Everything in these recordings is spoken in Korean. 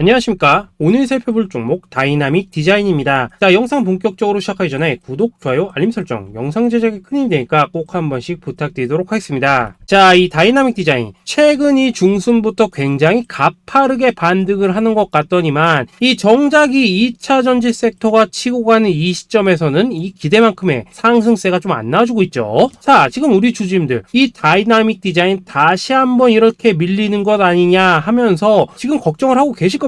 안녕하십니까. 오늘 살펴볼 종목 다이나믹 디자인입니다. 자, 영상 본격적으로 시작하기 전에 구독, 좋아요, 알림 설정, 영상 제작에 큰 힘이 되니까 꼭 한 번씩 부탁드리도록 하겠습니다. 자, 이 다이나믹 디자인. 최근 이 중순부터 굉장히 가파르게 반등을 하는 것 같더니만 이 정작 이 2차 전지 섹터가 치고 가는 이 시점에서는 이 기대만큼의 상승세가 좀 안 나와주고 있죠. 자, 지금 우리 주주님들 이 다이나믹 디자인 다시 한번 이렇게 밀리는 것 아니냐 하면서 지금 걱정을 하고 계실 겁니다.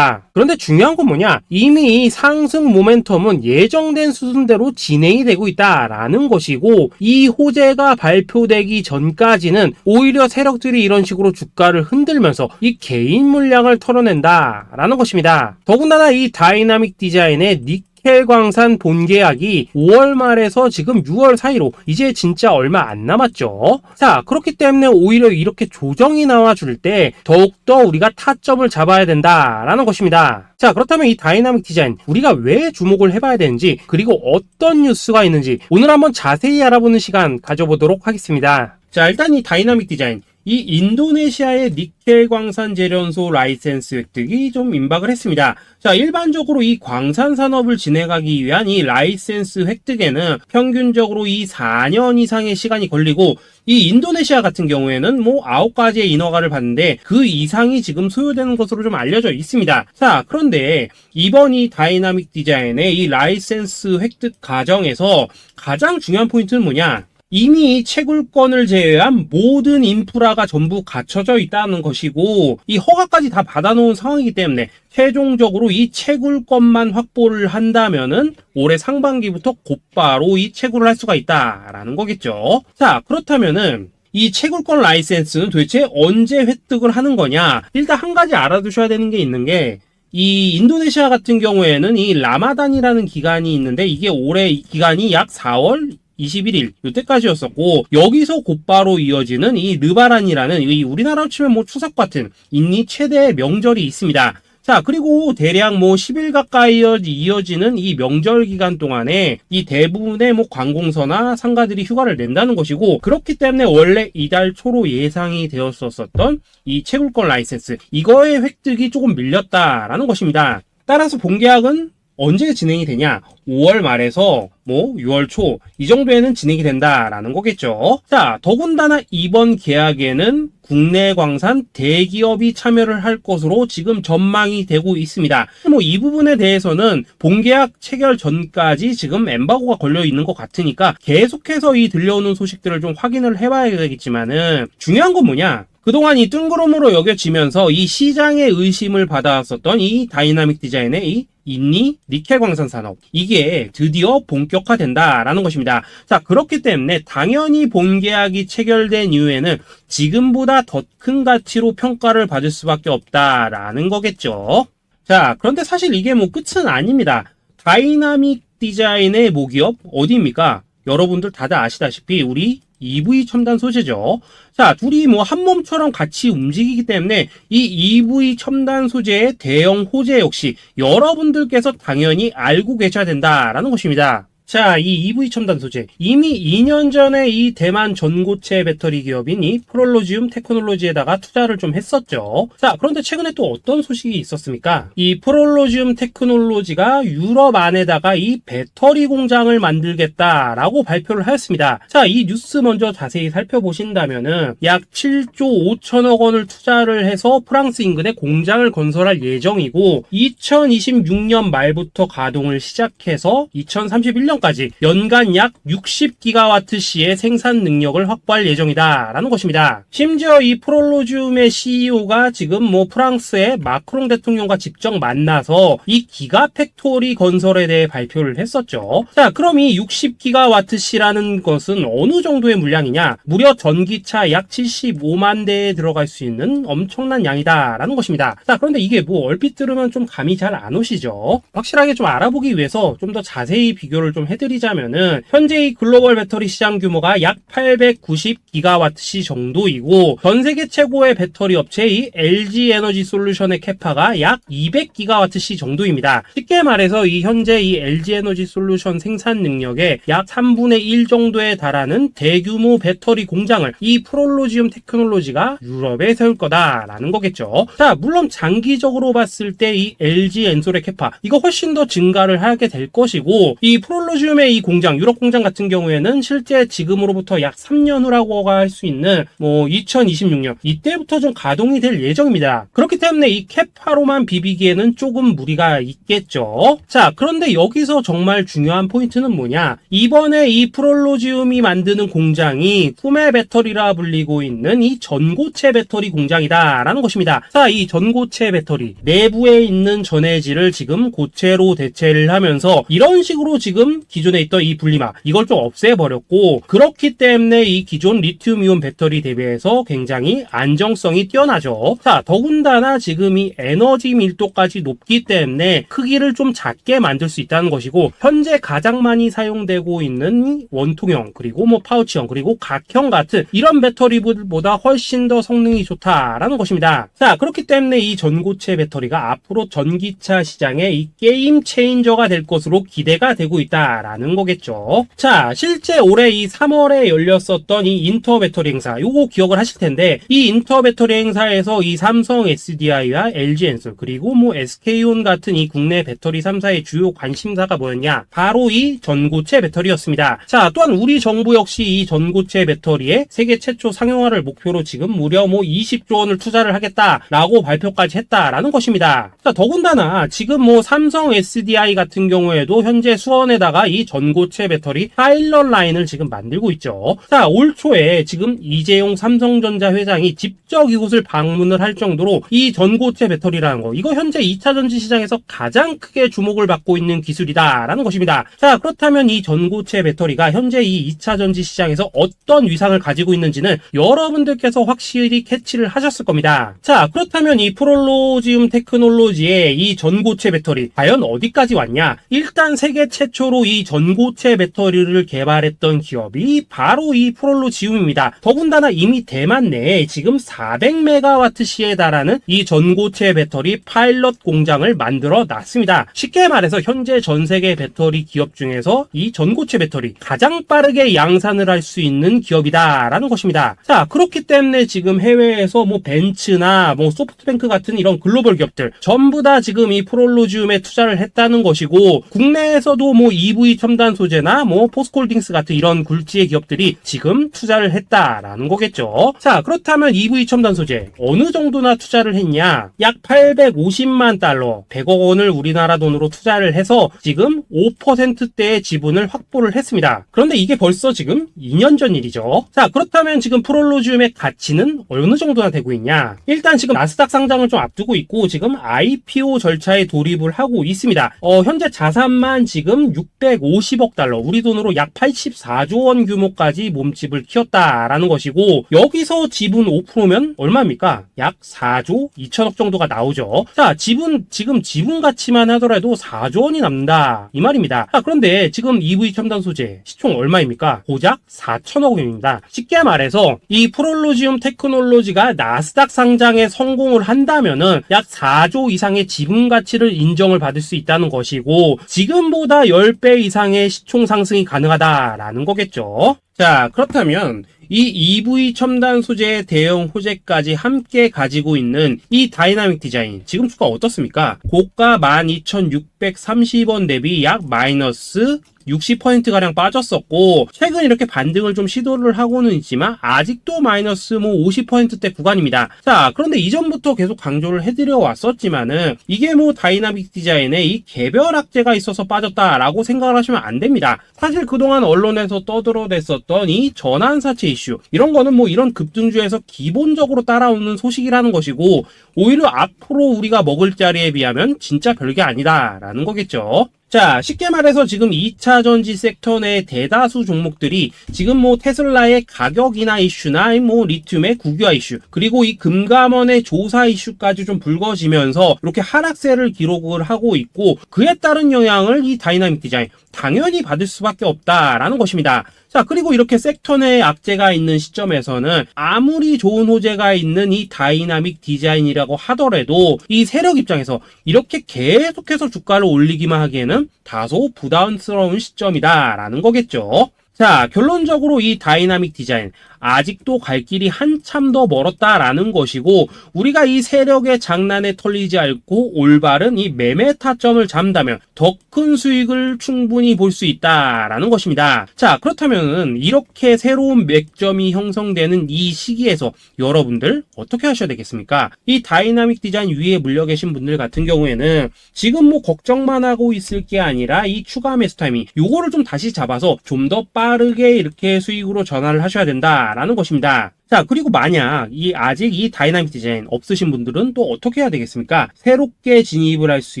그런데 중요한 건 뭐냐? 이미 상승 모멘텀은 예정된 수준대로 진행이 되고 있다라는 것이고 이 호재가 발표되기 전까지는 오히려 세력들이 이런 식으로 주가를 흔들면서 이 개인 물량을 털어낸다라는 것입니다. 더군다나 이 다이나믹 디자인의 닉 켈광산 본계약이 5월 말에서 지금 6월 사이로 이제 진짜 얼마 안 남았죠. 자, 그렇기 때문에 오히려 이렇게 조정이 나와줄 때 더욱더 우리가 타점을 잡아야 된다라는 것입니다. 자, 그렇다면 이 다이나믹 디자인 우리가 왜 주목을 해봐야 되는지 그리고 어떤 뉴스가 있는지 오늘 한번 자세히 알아보는 시간 가져보도록 하겠습니다. 자, 일단 이 다이나믹 디자인 이 인도네시아의 니켈 광산 재련소 라이센스 획득이 좀 임박을 했습니다. 자, 일반적으로 이 광산 산업을 진행하기 위한 이 라이센스 획득에는 평균적으로 이 4년 이상의 시간이 걸리고 이 인도네시아 같은 경우에는 뭐 9가지의 인허가를 받는데 그 이상이 지금 소요되는 것으로 좀 알려져 있습니다. 자, 그런데 이번 이 다이나믹 디자인의 이 라이센스 획득 과정에서 가장 중요한 포인트는 뭐냐? 이미 채굴권을 제외한 모든 인프라가 전부 갖춰져 있다는 것이고 이 허가까지 다 받아놓은 상황이기 때문에 최종적으로 이 채굴권만 확보를 한다면은 올해 상반기부터 곧바로 이 채굴을 할 수가 있다라는 거겠죠. 자 그렇다면은 이 채굴권 라이센스는 도대체 언제 획득을 하는 거냐? 일단 한 가지 알아두셔야 되는 게 있는 게 이 인도네시아 같은 경우에는 이 라마단이라는 기간이 있는데 이게 올해 기간이 약 4월 21일 이때까지였었고 여기서 곧바로 이어지는 이 르바란이라는 이 우리나라로 치면 뭐 추석 같은 인니 최대 명절이 있습니다. 자, 그리고 대략 뭐 10일 가까이 이어지는 이 명절 기간 동안에 이 대부분의 뭐 관공서나 상가들이 휴가를 낸다는 것이고, 그렇기 때문에 원래 이달 초로 예상이 되었었던 이 채굴권 라이센스, 이거의 획득이 조금 밀렸다라는 것입니다. 따라서 본계약은 언제 진행이 되냐? 5월 말에서 뭐 6월 초 이 정도에는 진행이 된다라는 거겠죠. 자, 더군다나 이번 계약에는 국내 광산 대기업이 참여를 할 것으로 지금 전망이 되고 있습니다. 뭐 이 부분에 대해서는 본계약 체결 전까지 지금 엠바고가 걸려 있는 것 같으니까 계속해서 이 들려오는 소식들을 좀 확인을 해봐야 되겠지만은 중요한 건 뭐냐? 그동안 이 뜬구름으로 여겨지면서 이 시장의 의심을 받아왔었던 이 다이나믹 디자인의 이 인니 니켈 광산 산업 이게 드디어 본격화된다라는 것입니다. 자 그렇기 때문에 당연히 본 계약이 체결된 이후에는 지금보다 더 큰 가치로 평가를 받을 수밖에 없다라는 거겠죠. 자 그런데 사실 이게 뭐 끝은 아닙니다. 다이나믹 디자인의 모기업 어디입니까? 여러분들 다들 아시다시피 우리 EV 첨단 소재죠. 자, 둘이 뭐 한 몸처럼 같이 움직이기 때문에 이 EV 첨단 소재의 대형 호재 역시 여러분들께서 당연히 알고 계셔야 된다라는 것입니다. 자, 이 EV 첨단 소재. 이미 2년 전에 이 대만 전고체 배터리 기업인 이 프롤로지움 테크놀로지에다가 투자를 좀 했었죠. 자, 그런데 최근에 또 어떤 소식이 있었습니까? 이 프롤로지움 테크놀로지가 유럽 안에다가 이 배터리 공장을 만들겠다라고 발표를 하였습니다. 자, 이 뉴스 먼저 자세히 살펴보신다면은 약 7조 5천억 원을 투자를 해서 프랑스 인근에 공장을 건설할 예정이고 2026년 말부터 가동을 시작해서 2031년 까지 연간 약 60기가와트시의 생산 능력을 확보할 예정이다라는 것입니다. 심지어 이 프롤로지움의 CEO가 지금 뭐 프랑스의 마크롱 대통령과 직접 만나서 이 기가 팩토리 건설에 대해 발표를 했었죠. 자, 그럼 이 60기가와트시라는 것은 어느 정도의 물량이냐? 무려 전기차 약 75만 대에 들어갈 수 있는 엄청난 양이다라는 것입니다. 자, 그런데 이게 뭐 얼핏 들으면 좀 감이 잘 안 오시죠? 확실하게 좀 알아보기 위해서 좀 더 자세히 비교를 좀좀 해드리자면은 현재 이 글로벌 배터리 시장 규모가 약 890기가와트시 정도이고 전 세계 최고의 배터리 업체 이 LG 에너지 솔루션의 캐파가 약 200기가와트시 정도입니다. 쉽게 말해서 이 현재 이 LG 에너지 솔루션 생산 능력의 약 3분의 1 정도에 달하는 대규모 배터리 공장을 이 프롤로지움 테크놀로지가 유럽에 세울 거다라는 거겠죠. 자, 물론 장기적으로 봤을 때 이 LG 엔솔의 캐파 이거 훨씬 더 증가를 하게 될 것이고 이 프롤로지움 의 이 공장 유럽 공장 같은 경우에는 실제 지금으로부터 약 3년 후라고 할 수 있는 뭐 2026년 이때부터 좀 가동이 될 예정입니다. 그렇기 때문에 이 캐파로만 비비기에는 조금 무리가 있겠죠. 자, 그런데 여기서 정말 중요한 포인트는 뭐냐? 이번에 이 프롤로지움이 만드는 공장이 후메 배터리라 불리고 있는 이 전고체 배터리 공장이다라는 것입니다. 자, 이 전고체 배터리 내부에 있는 전해질을 지금 고체로 대체를 하면서 이런 식으로 지금 기존에 있던 이 분리막 이걸 좀 없애버렸고 그렇기 때문에 이 기존 리튬이온 배터리 대비해서 굉장히 안정성이 뛰어나죠. 자, 더군다나 지금 이 에너지 밀도까지 높기 때문에 크기를 좀 작게 만들 수 있다는 것이고 현재 가장 많이 사용되고 있는 이 원통형 그리고 뭐 파우치형 그리고 각형 같은 이런 배터리보다 훨씬 더 성능이 좋다라는 것입니다. 자, 그렇기 때문에 이 전고체 배터리가 앞으로 전기차 시장의 이 게임 체인저가 될 것으로 기대가 되고 있다 라는 거겠죠. 자, 실제 올해 이 3월에 열렸었던 이 인터 배터리 행사, 요거 기억을 하실 텐데, 이 인터 배터리 행사에서 이 삼성 SDI와 LG 엔솔, 그리고 뭐 SK온 같은 이 국내 배터리 3사의 주요 관심사가 뭐였냐? 바로 이 전고체 배터리였습니다. 자, 또한 우리 정부 역시 이 전고체 배터리의 세계 최초 상용화를 목표로 지금 무려 뭐 20조 원을 투자를 하겠다라고 발표까지 했다라는 것입니다. 자, 더군다나 지금 뭐 삼성 SDI 같은 경우에도 현재 수원에다가 이 전고체 배터리 파일럿 라인을 지금 만들고 있죠. 자, 올 초에 지금 이재용 삼성전자 회장이 직접 이곳을 방문을 할 정도로 이 전고체 배터리라는 거, 이거 현재 2차 전지 시장에서 가장 크게 주목을 받고 있는 기술이다라는 것입니다. 자, 그렇다면 이 전고체 배터리가 현재 이 2차 전지 시장에서 어떤 위상을 가지고 있는지는 여러분들께서 확실히 캐치를 하셨을 겁니다. 자, 그렇다면 이 프롤로지움 테크놀로지의 이 전고체 배터리 과연 어디까지 왔냐? 일단 세계 최초로 이 전고체 배터리를 개발했던 기업이 바로 이 프롤로지움입니다. 더군다나 이미 대만 내에 지금 400메가와트시에 달하는 이 전고체 배터리 파일럿 공장을 만들어 놨습니다. 쉽게 말해서 현재 전 세계 배터리 기업 중에서 이 전고체 배터리 가장 빠르게 양산을 할 수 있는 기업이다라는 것입니다. 자, 그렇기 때문에 지금 해외에서 뭐 벤츠나 뭐 소프트뱅크 같은 이런 글로벌 기업들 전부 다 지금 이 프롤로지움에 투자를 했다는 것이고 국내에서도 뭐 EV 첨단 소재나 뭐 포스콜딩스 같은 이런 굴지의 기업들이 지금 투자를 했다라는 거겠죠. 자, 그렇다면 EV 첨단 소재 어느 정도나 투자를 했냐? 약 850만 달러, 100억 원을 우리나라 돈으로 투자를 해서 지금 5%대의 지분을 확보를 했습니다. 그런데 이게 벌써 지금 2년 전 일이죠. 자, 그렇다면 지금 프롤로지움의 가치는 어느 정도나 되고 있냐? 일단 지금 나스닥 상장을 좀 앞두고 있고 지금 IPO 절차에 돌입을 하고 있습니다. 어, 현재 자산만 지금 650억 달러, 우리 돈으로 약 84조 원 규모까지 몸집을 키웠다라는 것이고 여기서 지분 5%면 얼마입니까? 약 4조 2천억 정도가 나오죠. 자, 지분 지금 지분 가치만 하더라도 4조 원이 남는다 이 말입니다. 자, 그런데 지금 EV 첨단 소재 시총 얼마입니까? 고작 4천억 원입니다. 쉽게 말해서 이 프롤로지움 테크놀로지가 나스닥 상장에 성공을 한다면은 약 4조 이상의 지분 가치를 인정을 받을 수 있다는 것이고 지금보다 10배 이상의 시총 상승이 가능하다라는 거겠죠. 자, 그렇다면 이 EV 첨단 소재의 대형 호재까지 함께 가지고 있는 이 다이나믹 디자인 지금 주가 어떻습니까? 고가 12,630원 대비 약 마이너스 60%가량 빠졌었고 최근 이렇게 반등을 좀 시도를 하고는 있지만 아직도 마이너스 뭐 50%대 구간입니다. 자 그런데 이전부터 계속 강조를 해드려 왔었지만은 이게 뭐 다이나믹 디자인에 이 개별 악재가 있어서 빠졌다라고 생각을 하시면 안 됩니다. 사실 그동안 언론에서 떠들어댔었던 이 전환사채 이슈 이런 거는 뭐 이런 급등주에서 기본적으로 따라오는 소식이라는 것이고 오히려 앞으로 우리가 먹을 자리에 비하면 진짜 별게 아니다라는 거겠죠. 자, 쉽게 말해서 지금 2차 전지 섹터 내 대다수 종목들이 지금 뭐 테슬라의 가격이나 이슈나 뭐 리튬의 국유화 이슈, 그리고 이 금감원의 조사 이슈까지 좀 불거지면서 이렇게 하락세를 기록을 하고 있고 그에 따른 영향을 이 다이나믹 디자인 당연히 받을 수밖에 없다라는 것입니다. 자, 그리고 이렇게 섹터 내에 악재가 있는 시점에서는 아무리 좋은 호재가 있는 이 다이나믹 디자인이라고 하더라도 이 세력 입장에서 이렇게 계속해서 주가를 올리기만 하기에는 다소 부담스러운 시점이다라는 거겠죠. 자, 결론적으로 이 다이나믹 디자인 아직도 갈 길이 한참 더 멀었다라는 것이고 우리가 이 세력의 장난에 털리지 않고 올바른 이 매매 타점을 잡는다면 더 큰 수익을 충분히 볼 수 있다라는 것입니다. 자, 그렇다면 이렇게 새로운 맥점이 형성되는 이 시기에서 여러분들 어떻게 하셔야 되겠습니까? 이 다이나믹 디자인 위에 물려 계신 분들 같은 경우에는 지금 뭐 걱정만 하고 있을 게 아니라 이 추가 매수 타이밍 요거를 좀 다시 잡아서 좀 더 빠르게 이렇게 수익으로 전환을 하셔야 된다 라는 것입니다. 자, 그리고 만약 이 아직 이 다이나믹 디자인 없으신 분들은 또 어떻게 해야 되겠습니까? 새롭게 진입을 할 수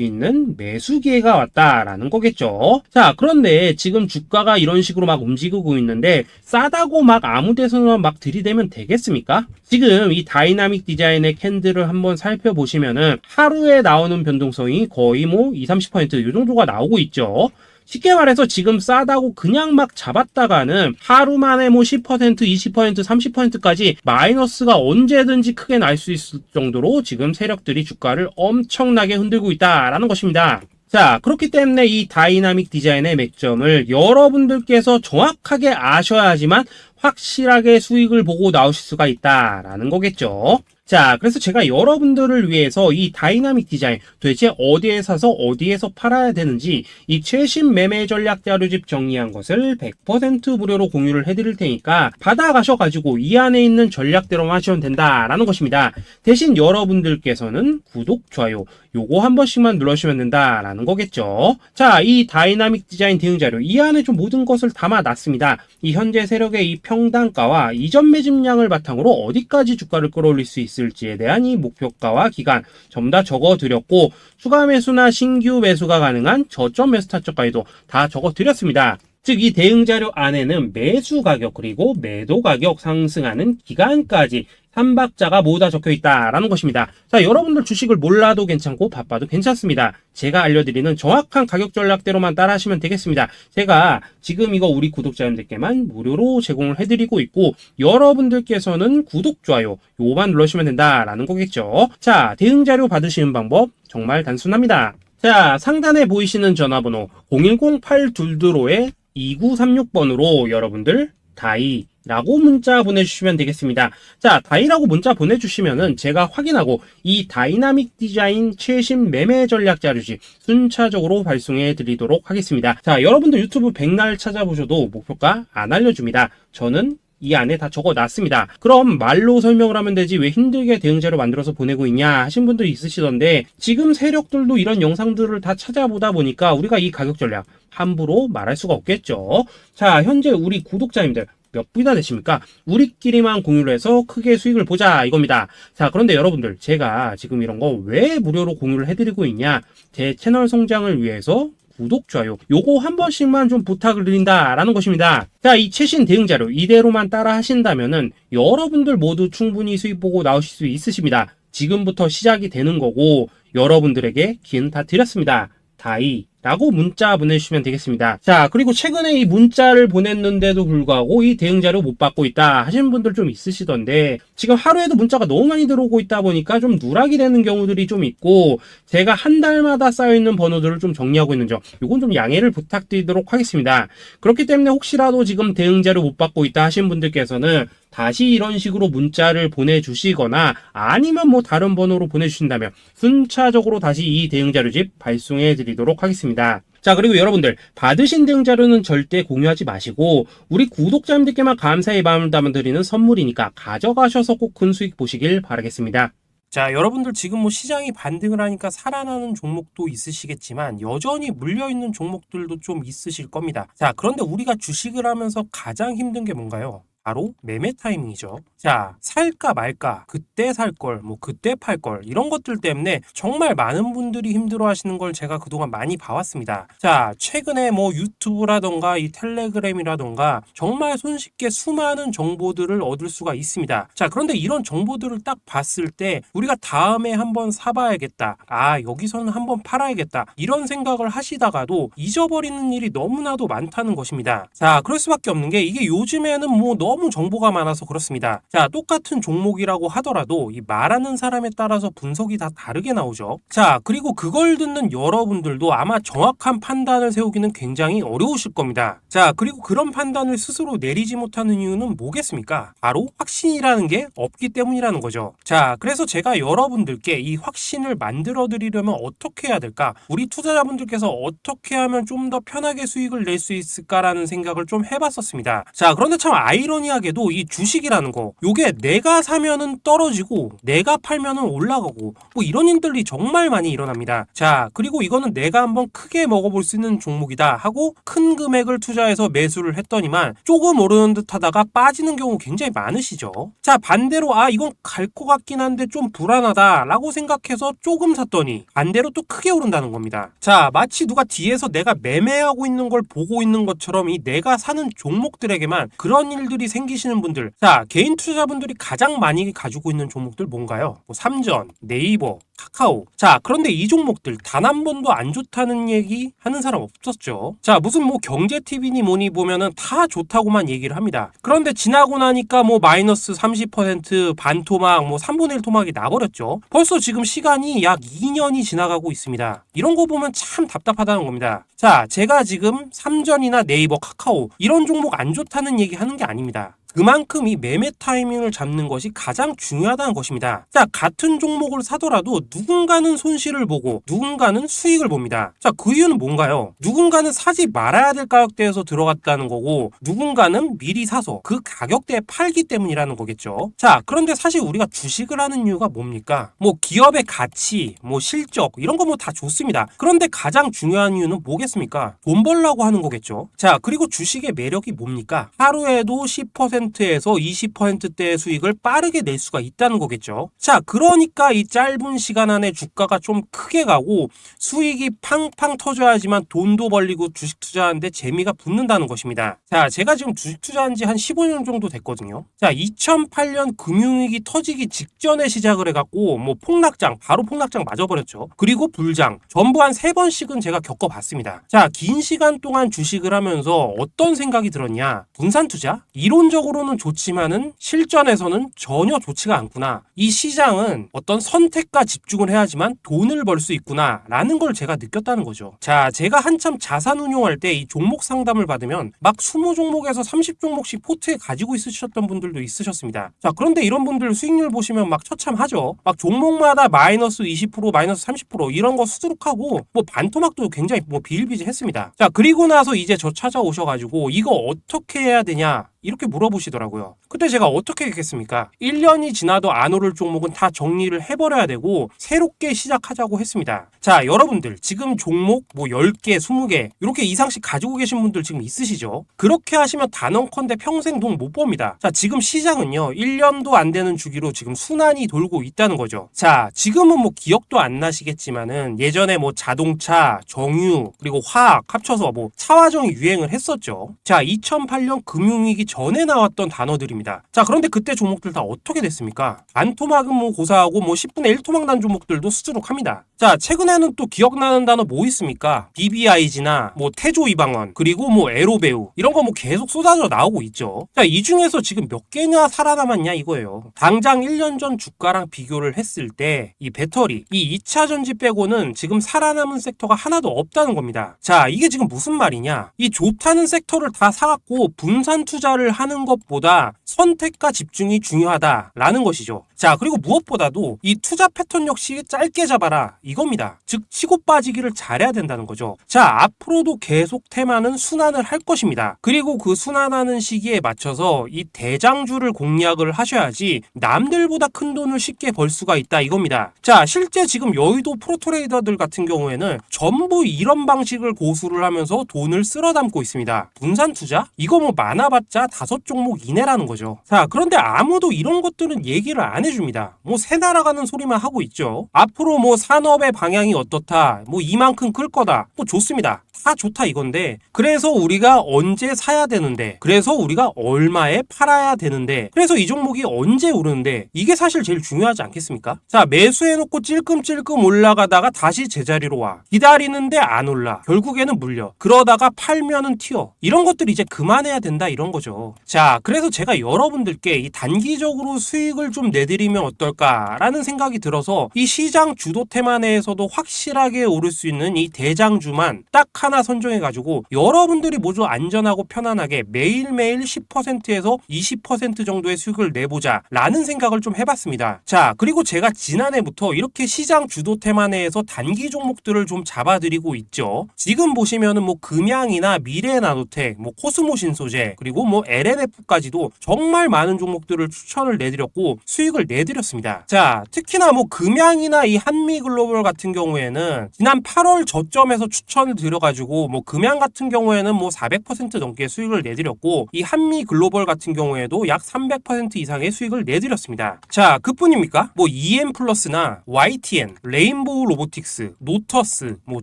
있는 매수 기회가 왔다라는 거겠죠. 자, 그런데 지금 주가가 이런 식으로 막 움직이고 있는데 싸다고 막 아무 데서나 막 들이대면 되겠습니까? 지금 이 다이나믹 디자인의 캔들을 한번 살펴보시면은 하루에 나오는 변동성이 거의 뭐 20, 30%이 정도가 나오고 있죠. 쉽게 말해서 지금 싸다고 그냥 막 잡았다가는 하루 만에 뭐 10%, 20%, 30%까지 마이너스가 언제든지 크게 날 수 있을 정도로 지금 세력들이 주가를 엄청나게 흔들고 있다라는 것입니다. 자, 그렇기 때문에 이 다이나믹 디자인의 맥점을 여러분들께서 정확하게 아셔야지만 확실하게 수익을 보고 나오실 수가 있다라는 거겠죠. 자, 그래서 제가 여러분들을 위해서 이 다이나믹 디자인 도대체 어디에 사서 어디에서 팔아야 되는지 이 최신 매매 전략 자료집 정리한 것을 100% 무료로 공유를 해드릴 테니까 받아가셔가지고 이 안에 있는 전략대로만 하시면 된다라는 것입니다. 대신 여러분들께서는 구독, 좋아요 요거 한 번씩만 눌러주시면 된다라는 거겠죠. 자, 이 다이나믹 디자인 대응 자료 이 안에 좀 모든 것을 담아놨습니다. 이 현재 세력의 이 평단가와 이전 매집량을 바탕으로 어디까지 주가를 끌어올릴 수 있을지 에 대한 이 목표가와 기간 전부 다 적어드렸고 추가 매수나 신규 매수가 가능한 저점 매수 타점까지도 다 적어드렸습니다. 즉 이 대응 자료 안에는 매수 가격 그리고 매도 가격 상승하는 기간까지 삼박자가 모두 다 적혀 있다라는 것입니다. 자, 여러분들 주식을 몰라도 괜찮고 바빠도 괜찮습니다. 제가 알려드리는 정확한 가격 전략대로만 따라하시면 되겠습니다. 제가 지금 이거 우리 구독자님들께만 무료로 제공을 해드리고 있고 여러분들께서는 구독, 좋아요 요거만 눌러주시면 된다라는 거겠죠. 자, 대응 자료 받으시는 방법 정말 단순합니다. 자, 상단에 보이시는 전화번호 010-822에 2936번으로 여러분들 다이 라고 문자 보내주시면 되겠습니다. 자, 다이라고 문자 보내주시면은 제가 확인하고 이 다이나믹 디자인 최신 매매 전략 자료지 순차적으로 발송해 드리도록 하겠습니다. 자, 여러분들 유튜브 백날 찾아보셔도 목표가 안 알려줍니다. 저는 이 안에 다 적어 놨습니다. 그럼 말로 설명을 하면 되지 왜 힘들게 대응자료 만들어서 보내고 있냐 하신 분들이 있으시던데 지금 세력들도 이런 영상들을 다 찾아보다 보니까 우리가 이 가격 전략 함부로 말할 수가 없겠죠. 자, 현재 우리 구독자님들 몇 분이나 되십니까? 우리끼리만 공유를 해서 크게 수익을 보자 이겁니다. 자, 그런데 여러분들 제가 지금 이런 거 왜 무료로 공유를 해드리고 있냐? 제 채널 성장을 위해서 구독, 좋아요 요거 한 번씩만 좀 부탁을 드린다라는 것입니다. 자, 이 최신 대응 자료 이대로만 따라 하신다면은 여러분들 모두 충분히 수익 보고 나오실 수 있으십니다. 지금부터 시작이 되는 거고 여러분들에게 기회는 다 드렸습니다. 다이 라고 문자 보내주시면 되겠습니다. 자, 그리고 최근에 이 문자를 보냈는데도 불구하고 이 대응자료 못 받고 있다 하시는 분들 좀 있으시던데 지금 하루에도 문자가 너무 많이 들어오고 있다 보니까 좀 누락이 되는 경우들이 좀 있고 제가 한 달마다 쌓여있는 번호들을 좀 정리하고 있는 점 이건 좀 양해를 부탁드리도록 하겠습니다. 그렇기 때문에 혹시라도 지금 대응자료 못 받고 있다 하신 분들께서는 다시 이런 식으로 문자를 보내주시거나 아니면 뭐 다른 번호로 보내주신다면 순차적으로 다시 이 대응 자료집 발송해 드리도록 하겠습니다. 자, 그리고 여러분들, 받으신 대응 자료는 절대 공유하지 마시고, 우리 구독자님들께만 감사의 마음을 담아드리는 선물이니까 가져가셔서 꼭 큰 수익 보시길 바라겠습니다. 자, 여러분들 지금 뭐 시장이 반등을 하니까 살아나는 종목도 있으시겠지만 여전히 물려 있는 종목들도 좀 있으실 겁니다. 자, 그런데 우리가 주식을 하면서 가장 힘든 게 뭔가요? 바로 매매 타이밍이죠. 자, 살까 말까, 그때 살 걸, 뭐 그때 팔 걸, 이런 것들 때문에 정말 많은 분들이 힘들어 하시는 걸 제가 그동안 많이 봐왔습니다. 자, 최근에 뭐 유튜브라던가 이 텔레그램이라던가 정말 손쉽게 수많은 정보들을 얻을 수가 있습니다. 자, 그런데 이런 정보들을 딱 봤을 때 우리가 다음에 한번 사봐야겠다. 아, 여기서는 한번 팔아야겠다. 이런 생각을 하시다가도 잊어버리는 일이 너무나도 많다는 것입니다. 자, 그럴 수밖에 없는 게 이게 요즘에는 뭐 너무 정보가 많아서 그렇습니다. 자, 똑같은 종목이라고 하더라도 이 말하는 사람에 따라서 분석이 다 다르게 나오죠. 자, 그리고 그걸 듣는 여러분들도 아마 정확한 판단을 세우기는 굉장히 어려우실 겁니다. 자, 그리고 그런 판단을 스스로 내리지 못하는 이유는 뭐겠습니까? 바로 확신이라는 게 없기 때문이라는 거죠. 자, 그래서 제가 여러분들께 이 확신을 만들어 드리려면 어떻게 해야 될까? 우리 투자자분들께서 어떻게 하면 좀 더 편하게 수익을 낼 수 있을까라는 생각을 좀 해봤었습니다. 자, 그런데 참 아이러니 하게도 이 주식이라는 거, 요게 내가 사면은 떨어지고, 내가 팔면은 올라가고, 뭐 이런 일들이 정말 많이 일어납니다. 자, 그리고 이거는 내가 한번 크게 먹어볼 수 있는 종목이다 하고 큰 금액을 투자해서 매수를 했더니만 조금 오르는 듯 하다가 빠지는 경우 굉장히 많으시죠. 자, 반대로 아, 이건 갈 것 같긴 한데 좀 불안하다 라고 생각해서 조금 샀더니 반대로 또 크게 오른다는 겁니다. 자, 마치 누가 뒤에서 내가 매매하고 있는 걸 보고 있는 것처럼 이 내가 사는 종목들에게만 그런 일들이 생기시는 분들. 자, 개인 투자자분들이 가장 많이 가지고 있는 종목들 뭔가요? 뭐 삼전, 네이버, 카카오. 자, 그런데 이 종목들 단 한 번도 안 좋다는 얘기 하는 사람 없었죠. 자, 무슨 뭐 경제 TV니 뭐니 보면은 다 좋다고만 얘기를 합니다. 그런데 지나고 나니까 뭐 마이너스 30% 반토막 뭐 3분의 1 토막이 나버렸죠. 벌써 지금 시간이 약 2년이 지나가고 있습니다. 이런 거 보면 참 답답하다는 겁니다. 자, 제가 지금 삼전이나 네이버, 카카오 이런 종목 안 좋다는 얘기 하는 게 아닙니다. 그만큼 이 매매 타이밍을 잡는 것이 가장 중요하다는 것입니다. 자, 같은 종목을 사더라도 누군가는 손실을 보고 누군가는 수익을 봅니다. 자, 그 이유는 뭔가요? 누군가는 사지 말아야 될 가격대에서 들어갔다는 거고 누군가는 미리 사서 그 가격대에 팔기 때문이라는 거겠죠. 자, 그런데 사실 우리가 주식을 하는 이유가 뭡니까? 뭐 기업의 가치, 뭐 실적 이런 거 뭐 다 좋습니다. 그런데 가장 중요한 이유는 뭐겠습니까? 돈 벌라고 하는 거겠죠. 자, 그리고 주식의 매력이 뭡니까? 하루에도 10% 10%에서 20%대의 수익을 빠르게 낼 수가 있다는 거겠죠. 자, 그러니까 이 짧은 시간 안에 주가가 좀 크게 가고 수익이 팡팡 터져야지만 돈도 벌리고 주식 투자하는데 재미가 붙는다는 것입니다. 자, 제가 지금 주식 투자한 지 한 15년 정도 됐거든요. 자, 2008년 금융위기 터지기 직전에 시작을 해갖고 뭐 폭락장, 바로 폭락장 맞아버렸죠. 그리고 불장, 전부 한 세 번씩은 제가 겪어봤습니다. 자, 긴 시간 동안 주식을 하면서 어떤 생각이 들었냐? 분산 투자? 이론적으로 는 좋지만은 실전에서는 전혀 좋지가 않구나. 이 시장은 어떤 선택과 집중을 해야지만 돈을 벌 수 있구나. 라는 걸 제가 느꼈다는 거죠. 자, 제가 한참 자산 운용할 때 이 종목 상담을 받으면 막 20종목에서 30종목씩 포트에 가지고 있으셨던 분들도 있으셨습니다. 자, 그런데 이런 분들 수익률 보시면 막 처참하죠. 막 종목마다 마이너스 20% 마이너스 30% 이런 거 수두룩하고 뭐 반토막도 굉장히 뭐 비일비재했습니다. 자, 그리고 나서 이제 저 찾아오셔가지고 이거 어떻게 해야 되냐 이렇게 물어보시더라고요. 그때 제가 어떻게 했겠습니까? 1년이 지나도 안 오를 종목은 다 정리를 해버려야 되고 새롭게 시작하자고 했습니다. 자, 여러분들 지금 종목 뭐 10개, 20개 이렇게 이상씩 가지고 계신 분들 지금 있으시죠? 그렇게 하시면 단언컨대 평생 돈 못 법니다. 자, 지금 시장은요. 1년도 안 되는 주기로 지금 순환이 돌고 있다는 거죠. 자, 지금은 뭐 기억도 안 나시겠지만은 예전에 뭐 자동차, 정유, 그리고 화학 합쳐서 뭐 차화정이 유행을 했었죠. 자, 2008년 금융위기 전에 나왔던 단어들입니다. 자, 그런데 그때 종목들 다 어떻게 됐습니까? 반토막은 뭐 고사하고 뭐 10분의 1토막 난 종목들도 수두룩합니다. 자, 최근에는 또 기억나는 단어 뭐 있습니까? BBIG나 뭐 태조 이방원 그리고 뭐 에로배우 이런 거 뭐 계속 쏟아져 나오고 있죠. 자, 이 중에서 지금 몇 개나 살아남았냐 이거예요. 당장 1년 전 주가랑 비교를 했을 때 이 배터리, 이 2차 전지 빼고는 지금 살아남은 섹터가 하나도 없다는 겁니다. 자, 이게 지금 무슨 말이냐? 이 좋다는 섹터를 다 사갖고 분산 투자를 하는 것보다 선택과 집중이 중요하다라는 것이죠. 자, 그리고 무엇보다도 이 투자 패턴 역시 짧게 잡아라. 이겁니다. 즉, 치고 빠지기를 잘해야 된다는 거죠. 자, 앞으로도 계속 테마는 순환을 할 것입니다. 그리고 그 순환하는 시기에 맞춰서 이 대장주를 공략을 하셔야지 남들보다 큰 돈을 쉽게 벌 수가 있다 이겁니다. 자, 실제 지금 여의도 프로트레이더들 같은 경우에는 전부 이런 방식을 고수를 하면서 돈을 쓸어 담고 있습니다. 분산 투자? 이거 뭐 많아봤자 다섯 종목 이내라는 거죠. 자, 그런데 아무도 이런 것들은 얘기를 안 해 줍니다. 뭐 새 날아가는 소리만 하고 있죠. 앞으로 뭐 산업의 방향이 어떻다, 뭐 이만큼 끌 거다, 뭐 좋습니다. 다 좋다 이건데 그래서 우리가 언제 사야 되는데 그래서 우리가 얼마에 팔아야 되는데 그래서 이 종목이 언제 오르는데 이게 사실 제일 중요하지 않겠습니까? 자 매수해놓고 찔끔찔끔 올라가다가 다시 제자리로 와 기다리는데 안 올라 결국에는 물려 그러다가 팔면은 튀어 이런 것들 이제 그만해야 된다 이런 거죠 자 그래서 제가 여러분들께 이 단기적으로 수익을 좀 내드리 면 어떨까라는 생각이 들어서 이 시장 주도 테마 내에서도 확실하게 오를 수 있는 이 대장주만 딱 하나 선정해가지고 여러분들이 모두 안전하고 편안하게 매일매일 10%에서 20% 정도의 수익을 내보자 라는 생각을 좀 해봤습니다. 자, 그리고 제가 지난해부터 이렇게 시장 주도 테마 내에서 단기 종목들을 좀 잡아드리고 있죠. 지금 보시면은 뭐 금양이나 미래 나노텍, 뭐 코스모 신소재, 그리고 뭐 LNF까지도 정말 많은 종목들을 추천을 내드렸고 수익을 내드렸습니다. 자, 특히나 뭐 금양이나 이 한미글로벌 같은 경우에는 지난 8월 저점에서 추천을 드려가지고 뭐 금양 같은 경우에는 뭐 400% 넘게 수익을 내드렸고 이 한미 글로벌 같은 경우에도 약 300% 이상의 수익을 내드렸습니다. 자, 그뿐입니까? 뭐 EM 플러스나 YTN, 레인보우 로보틱스, 노터스, 뭐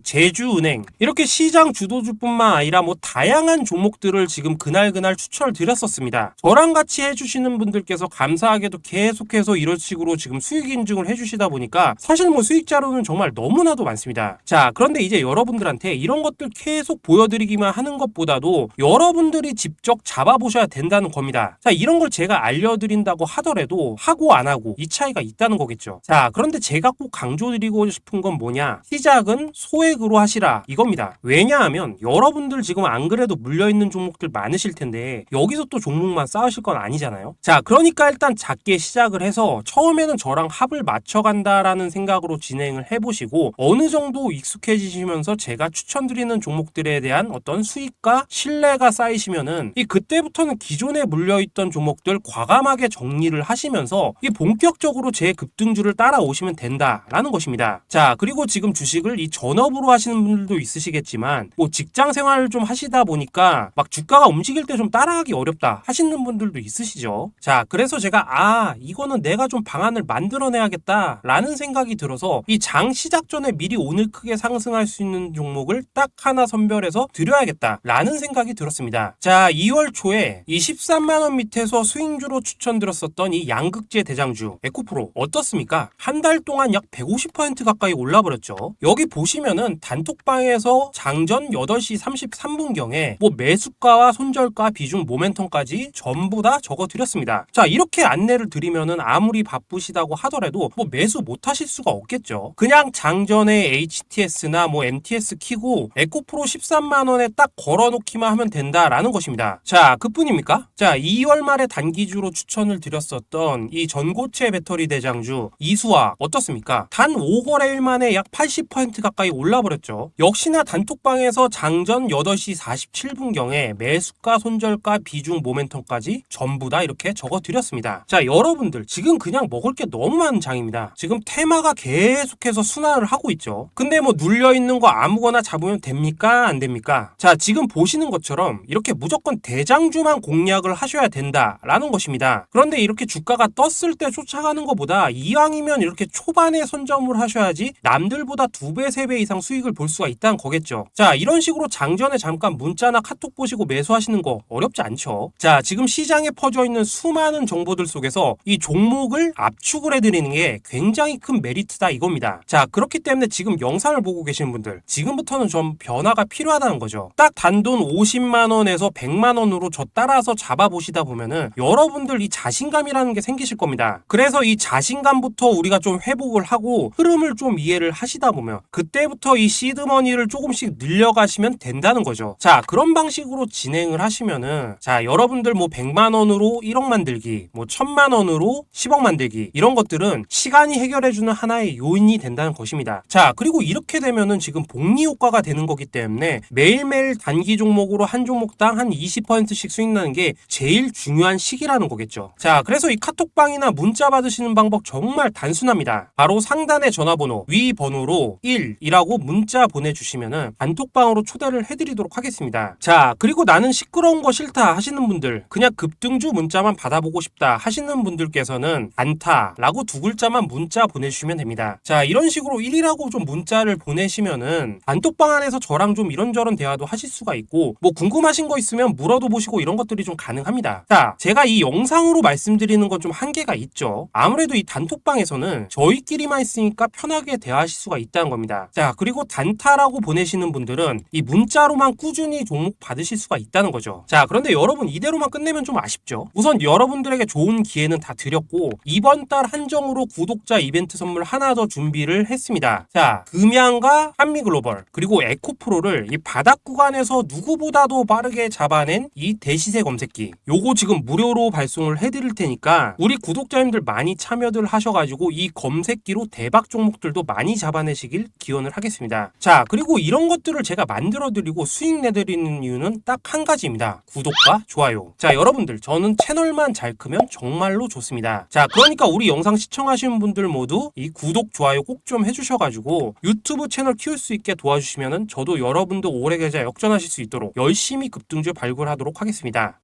제주은행 이렇게 시장 주도주뿐만 아니라 뭐 다양한 종목들을 지금 그날그날 추천을 드렸었습니다. 저랑 같이 해주시는 분들께서 감사하게도 계속해서 이런 식으로 지금 수익 인증을 해주시다 보니까 사실 뭐 수익 자료는 정말 너무나도 많습니다. 자, 그런데 이제 여러분들한테 이런 것들 계속 보여드리기만 하는 것보다도 여러분들이 직접 잡아보셔야 된다는 겁니다. 자, 이런 걸 제가 알려드린다고 하더라도 하고 안 하고 이 차이가 있다는 거겠죠. 자, 그런데 제가 꼭 강조드리고 싶은 건 뭐냐? 시작은 소액으로 하시라 이겁니다. 왜냐하면 여러분들 지금 안 그래도 물려있는 종목들 많으실 텐데 여기서 또 종목만 쌓으실 건 아니잖아요. 자, 그러니까 일단 작게 시작을 해서 처음에는 저랑 합을 맞춰간다라는 생각으로 진행을 해보시고 어느 정도 익숙해지시면서 제가 추천드리는 종목들에 대한 어떤 수익과 신뢰가 쌓이시면은 이 그때부터는 기존에 물려있던 종목들 과감하게 정리를 하시면서 이 본격적으로 제 급등주를 따라오시면 된다라는 것입니다. 자, 그리고 지금 주식을 이 전업으로 하시는 분들도 있으시겠지만 뭐 직장 생활을 좀 하시다 보니까 막 주가가 움직일 때 좀 따라가기 어렵다 하시는 분들도 있으시죠. 자, 그래서 제가 아, 이거는 내가 좀 방안을 만들어내야겠다라는 생각이 들어서 이 장 시작 전에 미리 오늘 크게 상승할 수 있는 종목을 딱 하나 선별해서 드려야겠다라는 생각이 들었습니다. 자, 2월 초에 이 13만 원 밑에서 스윙주로 추천드렸었던 이 양극재 대장주 에코프로 어떻습니까? 한 달 동안 약 150% 가까이 올라버렸죠. 여기 보시면은 단톡방에서 장전 8시 33분경에 뭐 매수가와 손절가 비중 모멘텀까지 전부 다 적어드렸습니다. 자, 이렇게 안내를 드리면은 아무 리 바쁘시다고 하더라도 뭐 매수 못 하실 수가 없겠죠. 그냥 장전에 HTS나 뭐 MTS 키고 에코프로 13만 원에 딱 걸어놓기만 하면 된다라는 것입니다. 자, 그뿐입니까? 자, 2월 말에 단기주로 추천을 드렸었던 이 전고체 배터리 대장주 이수화 어떻습니까? 단 5거래일 만에 약 80% 가까이 올라버렸죠. 역시나 단톡방에서 장전 8시 47분경에 매수가 손절가 비중 모멘텀까지 전부 다 이렇게 적어드렸습니다. 자, 여러분들 지금 그냥 먹을 게 너무 많은 장입니다. 지금 테마가 계속해서 순환을 하고 있죠. 근데 뭐 눌려있는 거 아무거나 잡으면 됩니까? 안 됩니까? 자, 지금 보시는 것처럼 이렇게 무조건 대장주만 공략을 하셔야 된다라는 것입니다. 그런데 이렇게 주가가 떴을 때 쫓아가는 것보다 이왕이면 이렇게 초반에 선점을 하셔야지 남들보다 두 배, 세배 이상 수익을 볼 수가 있다는 거겠죠. 자, 이런 식으로 장전에 잠깐 문자나 카톡 보시고 매수하시는 거 어렵지 않죠. 자, 지금 시장에 퍼져 있는 수많은 정보들 속에서 이 종목 을 압축을 해드리는 게 굉장히 큰 메리트다 이겁니다. 자, 그렇기 때문에 지금 영상을 보고 계시는 분들, 지금부터는 좀 변화가 필요하다는 거죠. 딱 단돈 50만 원에서 100만 원으로 저 따라서 잡아보시다 보면은 여러분들 이 자신감이라는 게 생기실 겁니다. 그래서 이 자신감부터 우리가 좀 회복을 하고 흐름을 좀 이해를 하시다 보면 그때부터 이 시드머니를 조금씩 늘려가시면 된다는 거죠. 자, 그런 방식으로 진행을 하시면은 자, 여러분들 뭐 100만 원으로 1억 만들기, 뭐 1000만 원으로 10억 10억 만들기 이런 것들은 시간이 해결해주는 하나의 요인이 된다는 것입니다. 자 그리고 이렇게 되면은 지금 복리 효과가 되는 거기 때문에 매일매일 단기 종목으로 한 종목당 한 20%씩 수익 나는 게 제일 중요한 시기라는 거겠죠. 자 그래서 이 카톡방이나 문자 받으시는 방법 정말 단순합니다. 바로 상단의 전화번호 위 번호로 1이라고 문자 보내주시면은 단톡방으로 초대를 해드리도록 하겠습니다. 자 그리고 나는 시끄러운 거 싫다 하시는 분들 그냥 급등주 문자만 받아보고 싶다 하시는 분들께서는 안타라고 두 글자만 문자 보내주시면 됩니다. 자 이런 식으로 1이라고 좀 문자를 보내시면은 단톡방 안에서 저랑 좀 이런저런 대화도 하실 수가 있고 뭐 궁금하신 거 있으면 물어도 보시고 이런 것들이 좀 가능합니다. 자 제가 이 영상으로 말씀드리는 건 좀 한계가 있죠. 아무래도 이 단톡방에서는 저희끼리만 있으니까 편하게 대화하실 수가 있다는 겁니다. 자 그리고 단타라고 보내시는 분들은 이 문자로만 꾸준히 종목 받으실 수가 있다는 거죠. 자 그런데 여러분 이대로만 끝내면 좀 아쉽죠. 우선 여러분들에게 좋은 기회는 다 드렸 고 이번 달 한정으로 구독자 이벤트 선물 하나 더 준비를 했습니다. 자 금양과 한미글로벌 그리고 에코프로를 이 바닥 구간에서 누구보다도 빠르게 잡아낸 이 대시세 검색기 요거 지금 무료로 발송을 해드릴 테니까 우리 구독자님들 많이 참여들 하셔가지고 이 검색기로 대박 종목들도 많이 잡아내시길 기원을 하겠습니다. 자 그리고 이런 것들을 제가 만들어드리고 수익 내드리는 이유는 딱 한 가지입니다. 구독과 좋아요. 자 여러분들 저는 채널만 잘 크면 정말로 좋습니다. 자 그러니까 우리 영상 시청하시는 분들 모두 이 구독 좋아요 꼭 좀 해주셔가지고 유튜브 채널 키울 수 있게 도와주시면은 저도 여러분도 오래 계좌 역전하실 수 있도록 열심히 급등주 발굴하도록 하겠습니다.